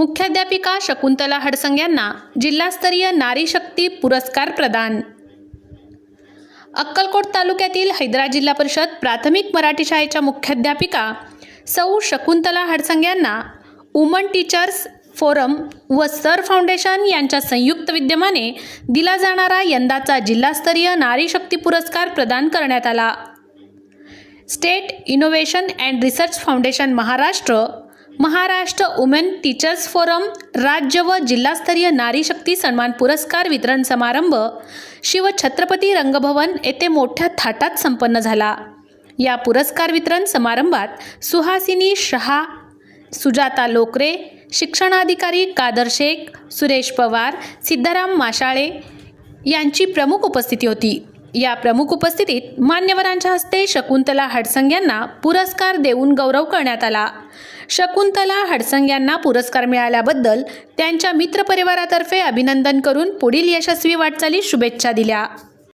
मुख्याध्यापिका शकुंतला हडसंग यांना जिल्हास्तरीय नारी शक्ती पुरस्कार प्रदान. अक्कलकोट तालुक्यातील हैदरा जिल्हा परिषद प्राथमिक मराठी शाळेच्या मुख्याध्यापिका सौ शकुंतला हडसंग यांना वुमन टीचर्स फोरम व सर फाउंडेशन यांच्या संयुक्त विद्यमाने दिला जाणारा यंदाचा जिल्हास्तरीय नारी शक्ती पुरस्कार प्रदान करण्यात आला. State innovation and research foundation Maharashtra Maharashtra women teachers forum राज्य व जिल्हास्तरीय नारी शक्ती सन्मान पुरस्कार वितरण समारंभ शिव छत्रपती रंगभवन येथे मोठ्या थाटात संपन्न झाला. या पुरस्कार वितरण समारंभात सुहासिनी शहा सुजाता लोकरे शिक्षणाधिकारी कादर शेख सुरेश पवार सिद्धाराम माशाळे यांची प्रमुख उपस्थिती होती. या प्रमुख उपस्थितीत मान्यवरांच्या हस्ते शकुंतला हडसंग यांना पुरस्कार देऊन गौरव करण्यात आला. शकुंतला हडसंग यांना पुरस्कार मिळाल्याबद्दल त्यांच्या मित्रपरिवारातर्फे अभिनंदन करून पुढील यशस्वी वाटचालीस शुभेच्छा दिल्या.